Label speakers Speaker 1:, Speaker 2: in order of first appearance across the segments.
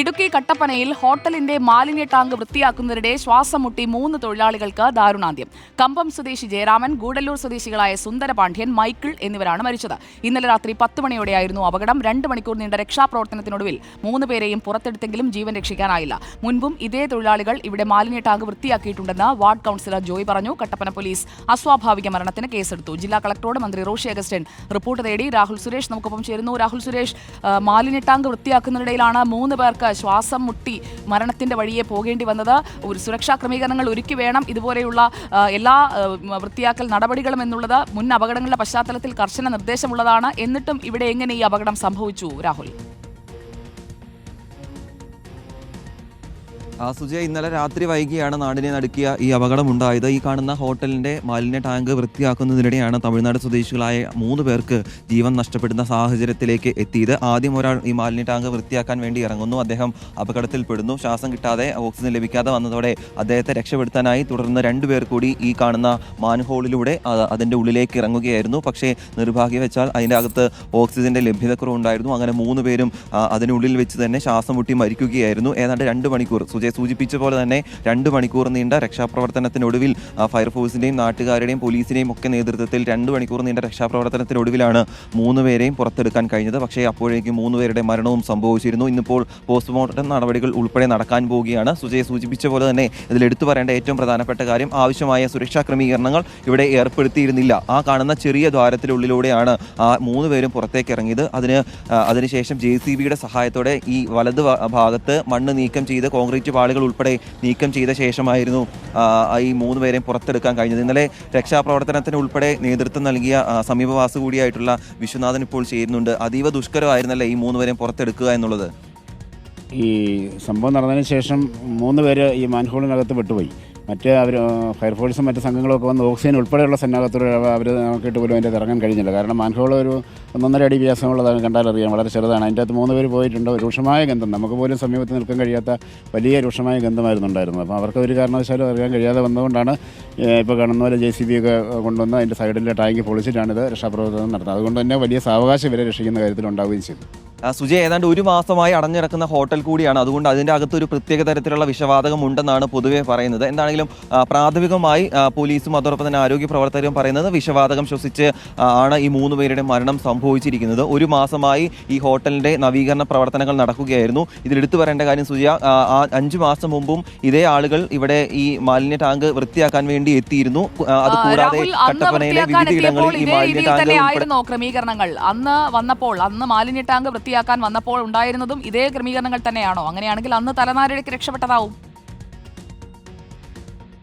Speaker 1: ഇടുക്കി കട്ടപ്പനയിൽ ഹോട്ടലിന്റെ മാലിന്യ ടാങ്ക് വൃത്തിയാക്കുന്നതിനിടെ ശ്വാസം മുട്ടി മൂന്ന് തൊഴിലാളികൾക്ക് ദാരുണാന്ത്യം കമ്പം സ്വദേശി ജയരാമൻ ഗൂഡല്ലൂർ സ്വദേശികളായ സുന്ദരപാണ്ഡ്യൻ മൈക്കിൾ എന്നിവരാണ് മരിച്ചത് ഇന്നലെ രാത്രി പത്ത് മണിയോടെയായിരുന്നു അപകടം രണ്ട് മണിക്കൂർ നീണ്ട രക്ഷാപ്രവർത്തനത്തിനൊടുവിൽ മൂന്ന് പേരെയും പുറത്തെടുത്തെങ്കിലും ജീവൻ രക്ഷിക്കാനായില്ല മുൻപും ഇതേ തൊഴിലാളികൾ ഇവിടെ മാലിന്യ ടാങ്ക് വൃത്തിയാക്കിയിട്ടുണ്ടെന്ന് വാർഡ് കൌൺസിലർ ജോയ് പറഞ്ഞു കട്ടപ്പന പോലീസ് അസ്വാഭാവിക മരണത്തിന് കേസെടുത്തു ജില്ലാ കളക്ടറോട് മന്ത്രി റോഷി അഗസ്റ്റൻ റിപ്പോർട്ട് തേടി രാഹുൽ സുരേഷ് നമുക്കൊപ്പം ചേരുന്നു രാഹുൽ സുരേഷ് മാലിന്യ ടാങ്ക് വൃത്തിയാക്കുന്നതിനിടയിലാണ് മൂന്ന് പേർക്ക് അവർക്ക് ശ്വാസം മുട്ടി മരണത്തിൻ്റെ വഴിയെ പോകേണ്ടി വന്നത് ഒരു സുരക്ഷാ ക്രമീകരണങ്ങൾ ഒരുക്കി വേണം ഇതുപോലെയുള്ള എല്ലാ വൃത്തിയാക്കൽ നടപടികളും എന്നുള്ളത് മുൻ അപകടങ്ങളുടെ പശ്ചാത്തലത്തിൽ കർശന നിർദ്ദേശമുള്ളതാണ് എന്നിട്ടും ഇവിടെ എങ്ങനെ ഈ അപകടം സംഭവിച്ചു രാഹുൽ
Speaker 2: സുജയ ഇന്നലെ രാത്രി വൈകിയാണ് നാടിനെ നടുക്കിയ ഈ ഉണ്ടായത് ഈ കാണുന്ന ഹോട്ടലിന്റെ മാലിന്യ ടാങ്ക് വൃത്തിയാക്കുന്നതിനിടെയാണ് തമിഴ്നാട് സ്വദേശികളായ മൂന്ന് പേർക്ക് ജീവൻ നഷ്ടപ്പെടുന്ന സാഹചര്യത്തിലേക്ക് എത്തിയത് ആദ്യം ഒരാൾ ഈ മാലിന്യ ടാങ്ക് വൃത്തിയാക്കാൻ വേണ്ടി ഇറങ്ങുന്നു അദ്ദേഹം അപകടത്തിൽപ്പെടുന്നു ശ്വാസം കിട്ടാതെ ഓക്സിജൻ ലഭിക്കാതെ വന്നതോടെ അദ്ദേഹത്തെ രക്ഷപ്പെടുത്താനായി തുടർന്ന് രണ്ടുപേർ കൂടി ഈ കാണുന്ന മാൻഹോളിലൂടെ അതിൻ്റെ ഉള്ളിലേക്ക് ഇറങ്ങുകയായിരുന്നു പക്ഷേ നിർഭാഗ്യവെച്ചാൽ അതിൻ്റെ അകത്ത് ഓക്സിജൻ്റെ ലഭ്യതക്കുറവുണ്ടായിരുന്നു അങ്ങനെ മൂന്ന് പേരും അതിനുള്ളിൽ വെച്ച് തന്നെ ശ്വാസം മുട്ടി മരിക്കുകയായിരുന്നു ഏതാണ്ട് രണ്ട് മണിക്കൂർ സുജയ് സൂചിപ്പിച്ച പോലെ തന്നെ രണ്ട് മണിക്കൂർ നീണ്ട രക്ഷാപ്രവർത്തനത്തിനൊടുവിൽ ഫയർഫോഴ്സിൻ്റെയും നാട്ടുകാരുടെയും പോലീസിൻ്റെയും ഒക്കെ നേതൃത്വത്തിൽ രണ്ട് മണിക്കൂർ നീണ്ട രക്ഷാപ്രവർത്തനത്തിനൊടുവിലാണ് മൂന്ന് പേരെയും പുറത്തെടുക്കാൻ കഴിഞ്ഞത് പക്ഷേ അപ്പോഴേക്കും മൂന്ന് പേരുടെ മരണവും സംഭവിച്ചിരുന്നു ഇന്നിപ്പോൾ പോസ്റ്റ്മോർട്ടം നടപടികൾ ഉൾപ്പെടെ നടക്കാൻ പോവുകയാണ് സുജയ് സൂചിപ്പിച്ച പോലെ തന്നെ ഇതിൽ എടുത്തു പറയേണ്ട ഏറ്റവും പ്രധാനപ്പെട്ട കാര്യം ആവശ്യമായ സുരക്ഷാ ക്രമീകരണങ്ങൾ ഇവിടെ ഏർപ്പെടുത്തിയിരുന്നില്ല ആ കാണുന്ന ചെറിയ ദ്വാരത്തിലുള്ളിലൂടെയാണ് ആ മൂന്ന് പേരും പുറത്തേക്ക് ഇറങ്ങിയത് അതിന് അതിനുശേഷം ജെ സി ബിയുടെ സഹായത്തോടെ ഈ വലത് ഭാഗത്ത് മണ്ണ് നീക്കം ചെയ്ത് കോൺക്രീറ്റ് ആളുകൾ ഉൾപ്പെടെ നീക്കം ചെയ്ത ശേഷമായിരുന്നു ഈ മൂന്ന് പേരെയും പുറത്തെടുക്കാൻ കഴിഞ്ഞത് ഇന്നലെ രക്ഷാപ്രവർത്തനത്തിന് ഉൾപ്പെടെ നേതൃത്വം നൽകിയ സമീപവാസ കൂടിയായിട്ടുള്ള വിശ്വനാഥൻ ഇപ്പോൾ ചെയ്യുന്നുണ്ട് അതീവ ദുഷ്കരമായിരുന്നല്ലേ ഈ മൂന്ന് പേരെയും പുറത്തെടുക്കുക എന്നുള്ളത്
Speaker 3: ഈ സംഭവം നടന്നതിന് ശേഷം മൂന്ന് പേര് ഈ മാൻഹോളിനകത്ത് വിട്ടുപോയി മറ്റ് അവർ ഫയർഫോഴ്സും മറ്റ് സംഘങ്ങളൊക്കെ വന്ന് ഓക്സിജൻ ഉൾപ്പെടെയുള്ള സന്നാഹത്തോടെ അവർ നമുക്കിട്ട് പോലും അതിൻ്റെ ഇറങ്ങാൻ കഴിഞ്ഞില്ല കാരണം മാൻഹോൾ ഒരു ഒന്നൊന്നര അടി വ്യാസമുള്ളതാണ് കണ്ടാലറിയാം വളരെ ചെറുതാണ് അതിൻ്റെ അകത്ത് മൂന്ന് പേര് പോയിട്ടുണ്ട് രൂക്ഷമായ ഗന്ധം നമുക്ക് പോലും സമീപത്ത് നിൽക്കാൻ കഴിയാത്ത വലിയ രൂക്ഷമായ ഗന്ധമായിരുന്നു ഉണ്ടായിരുന്നത് അപ്പോൾ അവർക്ക് ഒരു കാരണവശാലും അറിയാൻ കഴിയാതെ വന്നതുകൊണ്ടാണ് ഇപ്പോൾ കാണുന്ന പോലെ ജെ സി ബി ഒക്കെ കൊണ്ടുവന്ന് അതിൻ്റെ സൈഡിലെ ടാങ്ക് പൊളിച്ചിട്ടാണ് ഇത് രക്ഷാപ്രവർത്തനം നടത്തുന്നത് അതുകൊണ്ട് തന്നെ വലിയ സാവകാശം ഇവരെ രക്ഷിക്കുന്ന കാര്യത്തിൽ ഉണ്ടാവുകയും ചെയ്തു
Speaker 2: സുജയ് ഏതാണ്ട് ഒരു മാസമായി അടഞ്ഞിറക്കുന്ന ഹോട്ടൽ കൂടിയാണ് അതുകൊണ്ട് അതിൻ്റെ അകത്ത് ഒരു പ്രത്യേക തരത്തിലുള്ള വിഷവാതകം ഉണ്ടെന്നാണ് പൊതുവെ പറയുന്നത് എന്താണെങ്കിലും പ്രാഥമികമായി പോലീസും അതോടൊപ്പം തന്നെ ആരോഗ്യ പ്രവർത്തകരും പറയുന്നത് വിഷവാതകം ശ്വസിച്ച് ആണ് ഈ മൂന്ന് പേരുടെ മരണം സംഭവിച്ചിരിക്കുന്നത് ഒരു മാസമായി ഈ ഹോട്ടലിൻ്റെ നവീകരണ പ്രവർത്തനങ്ങൾ നടക്കുകയായിരുന്നു ഇതിലെടുത്തു പറയേണ്ട കാര്യം സുജയ അഞ്ച് മാസം മുമ്പും ഇതേ ആളുകൾ ഇവിടെ ഈ മാലിന്യ ടാങ്ക് വൃത്തിയാക്കാൻ വേണ്ടി എത്തിയിരുന്നു
Speaker 1: അത് കൂടാതെ കട്ടപ്പനയിലെ വിവിധ ഇടങ്ങളിൽ ഈ മാലിന്യ ടാങ്ക് ക്രമീകരണങ്ങൾ അന്ന് വന്നപ്പോൾ അന്ന് മാലിന്യ ടാങ്ക് വൃത്തിയാക്കി പൂർത്തിയാക്കാൻ വന്നപ്പോൾ ഉണ്ടായിരുന്നതും ഇതേ ക്രമീകരണങ്ങൾ തന്നെയാണോ അങ്ങനെയാണെങ്കിൽ അന്ന് തലനാരിഴയ്ക്ക് രക്ഷപ്പെട്ടതാവും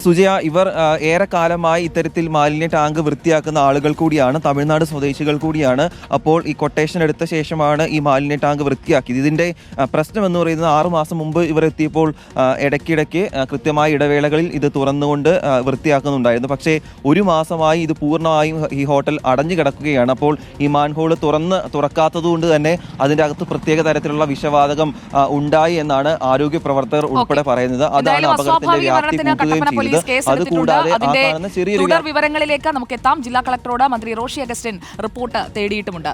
Speaker 2: സുജയ ഇവർ ഏറെക്കാലമായി ഇത്തരത്തിൽ മാലിന്യ ടാങ്ക് വൃത്തിയാക്കുന്ന ആളുകൾ കൂടിയാണ് തമിഴ്നാട് സ്വദേശികൾ കൂടിയാണ് അപ്പോൾ ഈ കൊട്ടേഷൻ എടുത്ത ശേഷമാണ് ഈ മാലിന്യ ടാങ്ക് വൃത്തിയാക്കിയത് ഇതിൻ്റെ പ്രശ്നം എന്ന് പറയുന്നത് ആറു മാസം മുമ്പ് ഇവർ എത്തിയപ്പോൾ ഇടയ്ക്കിടയ്ക്ക് കൃത്യമായ ഇടവേളകളിൽ ഇത് തുറന്നുകൊണ്ട് വൃത്തിയാക്കുന്നുണ്ടായിരുന്നു പക്ഷേ ഒരു മാസമായി ഇത് പൂർണ്ണമായും ഈ ഹോട്ടൽ അടഞ്ഞു കിടക്കുകയാണ് അപ്പോൾ ഈ മാൻഹോൾ തുറന്ന് തുറക്കാത്തതുകൊണ്ട് തന്നെ അതിൻ്റെ അകത്ത് പ്രത്യേക തരത്തിലുള്ള വിഷവാതകം ഉണ്ടായി എന്നാണ് ആരോഗ്യ പ്രവർത്തകർ ഉൾപ്പെടെ പറയുന്നത്
Speaker 1: അതാണ് അപകടത്തിന്റെ വ്യാപ്തി കൂട്ടുകയും ചെയ്യുന്നത് ചെയ്തത് അതുകൂടാതെ തുടർ വിവരങ്ങളിലേക്ക് നമുക്ക് എത്താം ജില്ലാ കളക്ടറോട് മന്ത്രി റോഷി അഗസ്റ്റിൻ റിപ്പോർട്ട് തേടിയിട്ടുമുണ്ട്